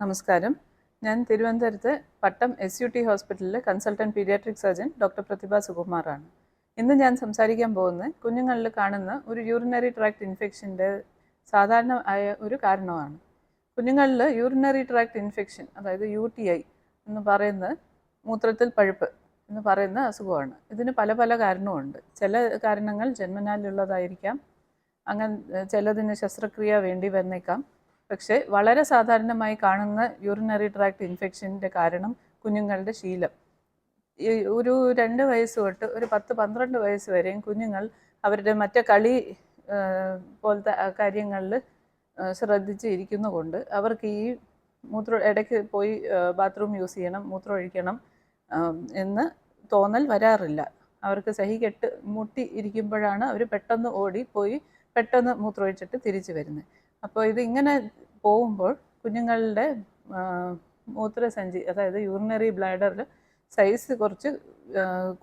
നമസ്കാരം. ഞാൻ തിരുവനന്തപുരത്ത് പട്ടം എസ് യു ടി ഹോസ്പിറ്റലിലെ consultant paediatric surgeon doctor Prathibha സുകുമാറാണ്. ഇന്ന് ഞാൻ സംസാരിക്കാൻ പോകുന്നത് കുഞ്ഞുങ്ങളിൽ കാണുന്ന ഒരു യൂറിനറി ട്രാക്ട് ഇൻഫെക്ഷന്റെ സാധാരണ ആയ ഒരു കാരണമാണ് കുഞ്ഞുങ്ങളിൽ യൂറിനറി ട്രാക്ട് ഇൻഫെക്ഷൻ അതായത് യു ടി ഐ എന്ന് പറയുന്ന മൂത്രത്തിൽ പഴുപ്പ് എന്ന് പറയുന്ന അസുഖമാണ്. ഇതിന് പല പല കാരണമുണ്ട് ചില കാരണങ്ങൾ ജന്മനാലുള്ളതായിരിക്കാം അങ്ങനെ ചിലതിന് ശസ്ത്രക്രിയ വേണ്ടി വന്നേക്കാം. പക്ഷേ വളരെ സാധാരണമായി കാണുന്ന യൂറിനറി ട്രാക്ട് ഇൻഫെക്ഷന്റെ കാരണം കുഞ്ഞുങ്ങളുടെ ശീലം. ഒരു രണ്ട് വയസ്സ് തൊട്ട് ഒരു പത്ത് പന്ത്രണ്ട് വയസ്സ് വരെയും കുഞ്ഞുങ്ങൾ അവരുടെ മറ്റേ കളി പോലത്തെ കാര്യങ്ങളിൽ ശ്രദ്ധിച്ച് ഇരിക്കുന്നതുകൊണ്ട് അവർക്ക് ഈ മൂത്ര ഇടയ്ക്ക് പോയി ബാത്റൂം യൂസ് ചെയ്യണം മൂത്രം ഒഴിക്കണം എന്ന് തോന്നൽ വരാറില്ല. അവർക്ക് സഹി കെട്ട് മുട്ടി ഇരിക്കുമ്പോഴാണ് അവർ പെട്ടെന്ന് ഓടി പോയി പെട്ടെന്ന് മൂത്രമൊഴിച്ചിട്ട് തിരിച്ചു വരുന്നത്. അപ്പോൾ ഇത് ഇങ്ങനെ പോകുമ്പോൾ കുഞ്ഞുങ്ങളുടെ മൂത്രസഞ്ചി അതായത് യൂറിനറി ബ്ലാഡറിൽ സൈസ് കുറച്ച്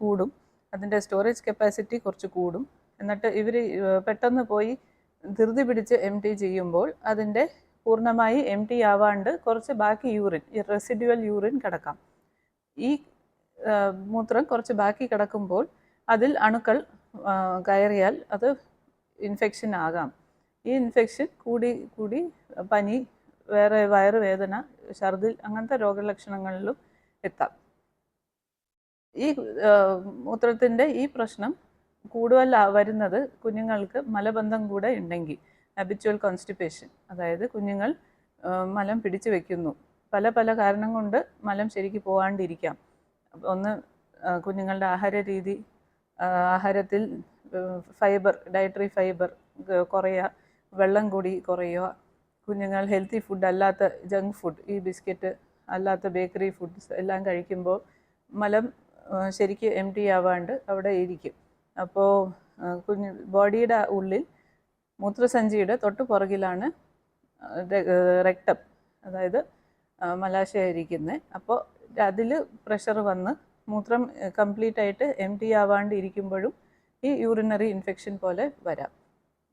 കൂടും. അതിന്റെ സ്റ്റോറേജ് കപ്പാസിറ്റി കുറച്ച് കൂടും. എന്നിട്ട് ഇവർ പെട്ടെന്ന് പോയി ധൃതി പിടിച്ച് എം ടി ചെയ്യുമ്പോൾ അതിന്റെ പൂർണമായി എം ടി ആവാണ്ട് കുറച്ച് ബാക്കി യൂറിൻ ഈ റെസിഡ്യുവൽ യൂറിൻ കിടക്കാം. ഈ മൂത്രം കുറച്ച് ബാക്കി കിടക്കുമ്പോൾ അതിൽ അണുക്കൾ കയറിയാൽ അത് ഇൻഫെക്ഷൻ ആകാം. ഈ ഇൻഫെക്ഷൻ കൂടി കൂടി പനി വേറെ വയറുവേദന ഛർദിൽ അങ്ങനത്തെ രോഗലക്ഷണങ്ങളിലും എത്താം. ഈ മൂത്രത്തിന്റെ ഈ പ്രശ്നം കൂടുതൽ വരുന്നത് കുഞ്ഞുങ്ങൾക്ക് മലബന്ധം കൂടെ ഉണ്ടെങ്കിൽ ഹബിച്വൽ കോൺസ്റ്റിപ്പേഷൻ അതായത് കുഞ്ഞുങ്ങൾ മലം പിടിച്ചു വെക്കുന്നു. പല പല കാരണം കൊണ്ട് മലം ശരിക്ക് പോകാണ്ടിരിക്കാം ഒന്ന് കുഞ്ഞുങ്ങളുടെ ആഹാര രീതി ആഹാരത്തിൽ ഫൈബർ ഡയറ്ററി ഫൈബർ കുറയുക വെള്ളം കൂടി കുറയുക. കുഞ്ഞുങ്ങൾ ഹെൽത്തി ഫുഡ് അല്ലാത്ത ജങ്ക് ഫുഡ് ഈ ബിസ്ക്കറ്റ് അല്ലാത്ത ബേക്കറി ഫുഡ്സ് എല്ലാം കഴിക്കുമ്പോൾ മലം ശരിക്കും എം ടി ആവാണ്ട് അവിടെ ഇരിക്കും. അപ്പോൾ കുഞ്ഞ് ബോഡിയുടെ ഉള്ളിൽ മൂത്രസഞ്ചിയുടെ തൊട്ട് പുറകിലാണ് റെക്ടം അതായത് മലാശയായിരിക്കുന്നത് അപ്പോൾ അതിൽ പ്രഷർ വന്ന് മൂത്രം കംപ്ലീറ്റ് ആയിട്ട് എം ടി ആവാണ്ട് ഇരിക്കുമ്പോഴും ഈ യൂറിനറി ഇൻഫെക്ഷൻ പോലെ വരാം.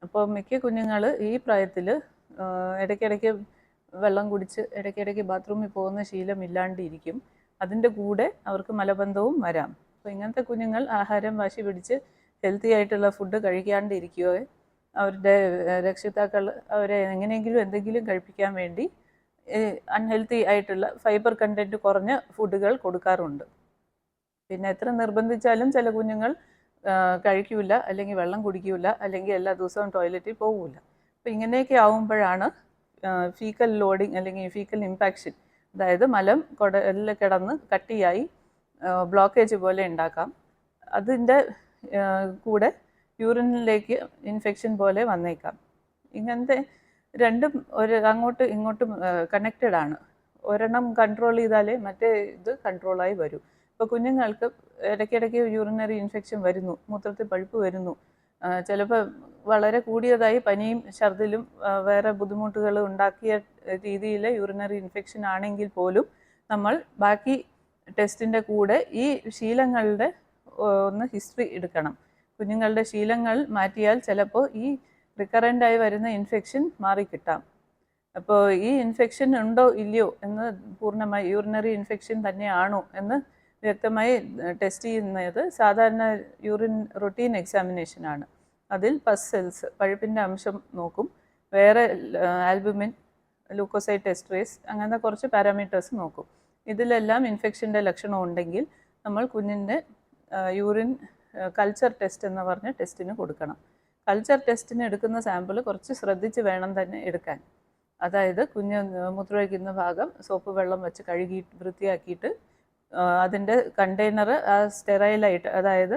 അപ്പോൾ മിക്ക കുഞ്ഞുങ്ങൾ ഈ പ്രായത്തിൽ ഇടയ്ക്കിടയ്ക്ക് വെള്ളം കുടിച്ച് ഇടയ്ക്കിടയ്ക്ക് ബാത്റൂമിൽ പോകുന്ന ശീലം ഇല്ലാണ്ടിരിക്കും. അതിന്റെ കൂടെ അവർക്ക് മലബന്ധവും വരാം. അപ്പോൾ ഇങ്ങനത്തെ കുഞ്ഞുങ്ങൾ ആഹാരം വാശി പിടിച്ച് ഹെൽത്തി ആയിട്ടുള്ള ഫുഡ് കഴിക്കാണ്ടിരിക്കുകയോ അവരുടെ രക്ഷിതാക്കൾ അവരെ എങ്ങനെയെങ്കിലും എന്തെങ്കിലും കഴിപ്പിക്കാൻ വേണ്ടി അൺഹെൽത്തി ആയിട്ടുള്ള ഫൈബർ കണ്ടന്റ് കുറഞ്ഞ ഫുഡുകൾ കൊടുക്കാറുണ്ട്. പിന്നെ എത്ര നിർബന്ധിച്ചാലും ചില കുഞ്ഞുങ്ങൾ കഴിക്കൂല അല്ലെങ്കിൽ വെള്ളം കുടിക്കൂല അല്ലെങ്കിൽ എല്ലാ ദിവസവും ടോയ്ലറ്റിൽ പോകില്ല അപ്പോൾ ഇങ്ങനെയൊക്കെ ആവുമ്പോഴാണ് ഫീക്കൽ ലോഡിങ് അല്ലെങ്കിൽ ഫീക്കൽ ഇമ്പാക്ഷൻ അതായത് മലം കുടലിൽ കിടന്ന് കട്ടിയായി ബ്ലോക്കേജ് പോലെ ഉണ്ടാക്കാം. അതിന്റെ കൂടെ യൂറിനിലേക്ക് ഇൻഫെക്ഷൻ പോലെ വന്നേക്കാം. ഇങ്ങനത്തെ രണ്ടും ഒരു അങ്ങോട്ടും ഇങ്ങോട്ടും കണക്റ്റഡ് ആണ്. ഒരെണ്ണം കൺട്രോൾ ചെയ്താലേ മറ്റേ ഇത് കൺട്രോളായി വരൂ. ഇപ്പോൾ കുഞ്ഞുങ്ങൾക്ക് ഇടയ്ക്കിടയ്ക്ക് യൂറിനറി ഇൻഫെക്ഷൻ വരുന്നു മൂത്രത്തിൽ പഴുപ്പ് വരുന്നു. ചിലപ്പോൾ വളരെ കൂടിയതായി പനിയും ഛർദിലും വേറെ ബുദ്ധിമുട്ടുകൾ ഉണ്ടാക്കിയ രീതിയിൽ യൂറിനറി ഇൻഫെക്ഷൻ ആണെങ്കിൽ പോലും നമ്മൾ ബാക്കി ടെസ്റ്റിന്റെ കൂടെ ഈ ശീലങ്ങളുടെ ഒന്ന് ഹിസ്റ്ററി എടുക്കണം. കുഞ്ഞുങ്ങളുടെ ശീലങ്ങൾ മാറ്റിയാൽ ചിലപ്പോൾ ഈ റിക്കറന്റായി വരുന്ന ഇൻഫെക്ഷൻ മാറിക്കിട്ടാം. അപ്പോൾ ഈ ഇൻഫെക്ഷൻ ഉണ്ടോ ഇല്ലയോ എന്ന് പൂർണമായി യൂറിനറി ഇൻഫെക്ഷൻ തന്നെയാണോ എന്ന് വ്യക്തമായി ടെസ്റ്റ് ചെയ്യുന്നത് സാധാരണ യൂറിൻ റൊട്ടീൻ എക്സാമിനേഷനാണ് അതിൽ പസ് സെൽസ് പഴുപ്പിന്റെ അംശം നോക്കും. വേറെ ആൽബുമിൻ ലൂക്കോസൈറ്റ് ടെസ്ട്രേസ് അങ്ങനത്തെ കുറച്ച് പാരാമീറ്റേഴ്സ് നോക്കും. ഇതിലെല്ലാം ഇൻഫെക്ഷന്റെ ലക്ഷണം ഉണ്ടെങ്കിൽ നമ്മൾ കുഞ്ഞിന്റെ യൂറിൻ കൾച്ചർ ടെസ്റ്റ് എന്ന് പറഞ്ഞ ടെസ്റ്റിന് കൊടുക്കണം. കൾച്ചർ ടെസ്റ്റിന് എടുക്കുന്ന സാമ്പിൾ കുറച്ച് ശ്രദ്ധിച്ച് വേണം തന്നെ എടുക്കാൻ. അതായത് കുഞ്ഞ് മൂത്രമൊഴിക്കുന്ന ഭാഗം സോപ്പ് വെള്ളം വെച്ച് കഴുകി വൃത്തിയാക്കിയിട്ട് അതിന്റെ കണ്ടെയ്നർ സ്റ്റെറൈലായിട്ട് അതായത്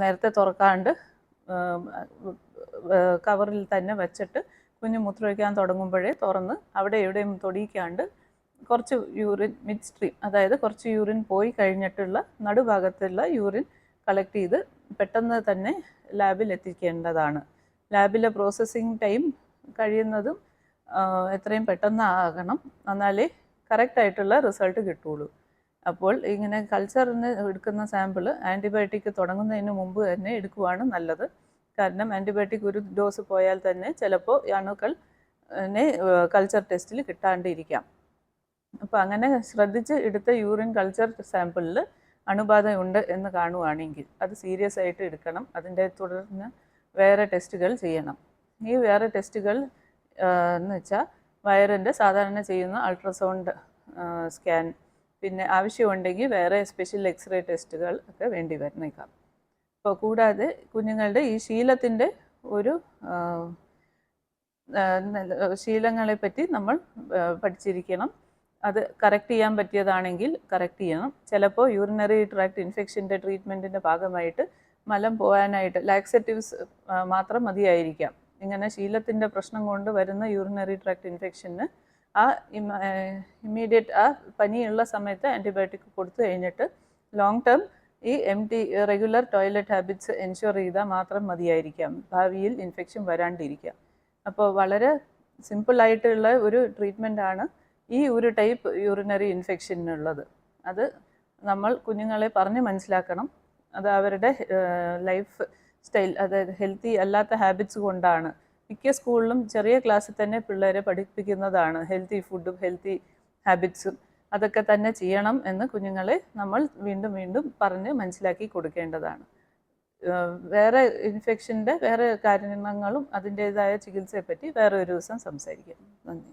നേരത്തെ തുറക്കാണ്ട് കവറിൽ തന്നെ വെച്ചിട്ട് കുഞ്ഞ് മൂത്രമൊഴിക്കാൻ തുടങ്ങുമ്പോഴേ തുറന്ന് അവിടെ എവിടെയും തൊടിയിക്കാണ്ട് കുറച്ച് യൂറിൻ മിഡ് സ്ട്രീം അതായത് കുറച്ച് യൂറിൻ പോയി കഴിഞ്ഞിട്ടുള്ള നടുഭാഗത്തുള്ള യൂറിൻ കളക്ട് ചെയ്ത് പെട്ടെന്ന് തന്നെ ലാബിൽ എത്തിക്കേണ്ടതാണ്. ലാബിലെ പ്രോസസ്സിങ് ടൈം കഴിയുന്നതും എത്രയും പെട്ടെന്ന് ആകണം എന്നാലേ കറക്റ്റായിട്ടുള്ള റിസൾട്ട് കിട്ടുള്ളൂ. അപ്പോൾ ഇങ്ങനെ കൾച്ചറിന് എടുക്കുന്ന സാമ്പിൾ ആന്റിബയോട്ടിക് തുടങ്ങുന്നതിന് മുമ്പ് തന്നെ എടുക്കുവാണ് നല്ലത്. കാരണം ആന്റിബയോട്ടിക് ഒരു ഡോസ് പോയാൽ തന്നെ ചിലപ്പോൾ അണുക്കൾ കൾച്ചർ ടെസ്റ്റിൽ കിട്ടാണ്ടിരിക്കാം. അപ്പോൾ അങ്ങനെ ശ്രദ്ധിച്ച് എടുത്ത യൂറിൻ കൾച്ചർ സാമ്പിളിൽ അണുബാധ ഉണ്ട് എന്ന് കാണുവാണെങ്കിൽ അത് സീരിയസ് ആയിട്ട് എടുക്കണം. അതിന്റെ തുടർന്ന് വേറെ ടെസ്റ്റുകൾ ചെയ്യണം. ഈ വേറെ ടെസ്റ്റുകൾ എന്ന് വെച്ചാൽ വയറിന്റെ സാധാരണ ചെയ്യുന്ന അൾട്രാസൗണ്ട് സ്കാൻ പിന്നെ ആവശ്യമുണ്ടെങ്കിൽ വേറെ സ്പെഷ്യൽ എക്സ്റേ ടെസ്റ്റുകൾ ഒക്കെ വേണ്ടി വന്നേക്കാം. അപ്പോൾ കൂടാതെ കുഞ്ഞുങ്ങളുടെ ഈ ശീലത്തിന്റെ ഒരു ശീലങ്ങളെ പറ്റി നമ്മൾ പഠിച്ചിരിക്കണം. അത് കറക്റ്റ് ചെയ്യാൻ പറ്റിയതാണെങ്കിൽ കറക്റ്റ് ചെയ്യണം. ചിലപ്പോൾ യൂറിനറി ട്രാക്ട് ഇൻഫെക്ഷന്റെ ട്രീറ്റ്മെന്റിന്റെ ഭാഗമായിട്ട് മലം പോകാനായിട്ട് ലാക്സേറ്റീവ്സ് മാത്രം മതിയായിരിക്കാം. ഇങ്ങനെ ശീലത്തിന്റെ പ്രശ്നം കൊണ്ട് വരുന്ന യൂറിനറി ട്രാക്ട് ഇൻഫെക്ഷന് ആ ഇമ്മീഡിയറ്റ് ആ പനിയുള്ള സമയത്ത് ആന്റിബയോട്ടിക് കൊടുത്തു കഴിഞ്ഞിട്ട് ലോങ് ടേം ഈ M T regular toilet habits ensure ചെയ്താൽ മാത്രം മതിയായിരിക്കാം. ഭാവിയിൽ ഇൻഫെക്ഷൻ വരാണ്ടിരിക്കാം അപ്പോൾ വളരെ സിമ്പിളായിട്ടുള്ള ഒരു ട്രീറ്റ്മെന്റാണ് ഈ ഒരു ടൈപ്പ് യൂറിനറി ഇൻഫെക്ഷനുള്ളത് അത് നമ്മൾ കുഞ്ഞുങ്ങളെ പറഞ്ഞ് മനസ്സിലാക്കണം. അത് അവരുടെ ലൈഫ് സ്റ്റൈൽ അതായത് ഹെൽത്തി അല്ലാത്ത ഹാബിറ്റ്സ് കൊണ്ടാണ്. മിക്ക സ്കൂളിലും ചെറിയ ക്ലാസ്സിൽ തന്നെ പിള്ളേരെ പഠിപ്പിക്കുന്നതാണ്. ഹെൽത്തി ഫുഡും ഹെൽത്തി ഹാബിറ്റ്സും അതൊക്കെ തന്നെ ചെയ്യണം എന്ന് കുഞ്ഞുങ്ങളെ നമ്മൾ വീണ്ടും വീണ്ടും പറഞ്ഞ് മനസ്സിലാക്കി കൊടുക്കേണ്ടതാണ്. വേറെ ഇൻഫെക്ഷന്റെ വേറെ കാരണങ്ങളും അതിന്റേതായ ചികിത്സയെപ്പറ്റി വേറെ ഒരു ദിവസം സംസാരിക്കാം. നന്ദി.